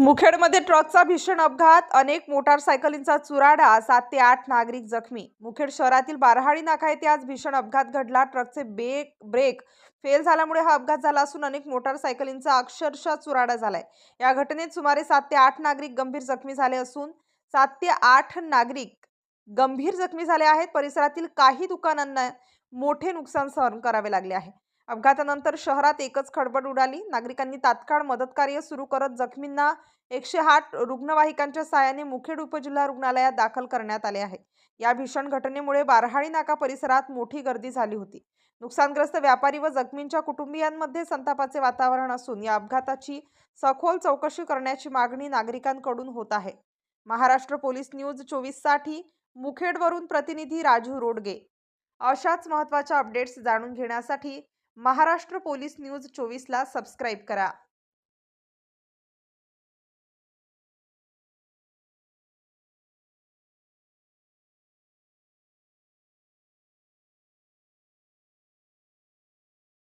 मुखेडमध्ये ट्रकचा भीषण अपघात अनेक मोटारसायकलींचा चुराडा सात ते आठ नागरिक जखमी. मुखेड शहरातील बारहाडी नाका येथे आज भीषण अपघात घडला. ट्रकचे बेक ब्रेक फेल झाल्यामुळे हा अपघात झाला असून अनेक मोटारसायकलींचा अक्षरशः चुराडा झालाय. या घटनेत सुमारे सात ते आठ नागरिक गंभीर जखमी झाले असून सात ते आठ नागरिक गंभीर जखमी झाले आहेत. परिसरातील काही दुकानांना मोठे नुकसान सहन करावे लागले आहे. अपघातानंतर शहरात एकच खडबड उडाली. नागरिकांनी तात्काळ मदतकार्य सुरू करत जखमींना एकशे आठ रुग्णवाहिकांच्या साहाय्याने मुखेड उपजिल्हा रुग्णालयात दाखल करण्यात आले आहे. या भीषण घटनेमुळे बारहाळी नाका परिसरात मोठी गर्दी झाली होती. नुकसानग्रस्त व्यापारी व जखमींच्या कुटुंबियांमध्ये संतापाचे वातावरण असून या अपघाताची सखोल चौकशी करण्याची मागणी नागरिकांकडून होत आहे. महाराष्ट्र पोलीस न्यूज चोवीससाठी मुखेडवरून प्रतिनिधी राजू रोडगे. अशाच महत्त्वाच्या अपडेट्स जाणून घेण्यासाठी महाराष्ट्र पोलीस न्यूज चोवीसला सबस्क्राईब करा.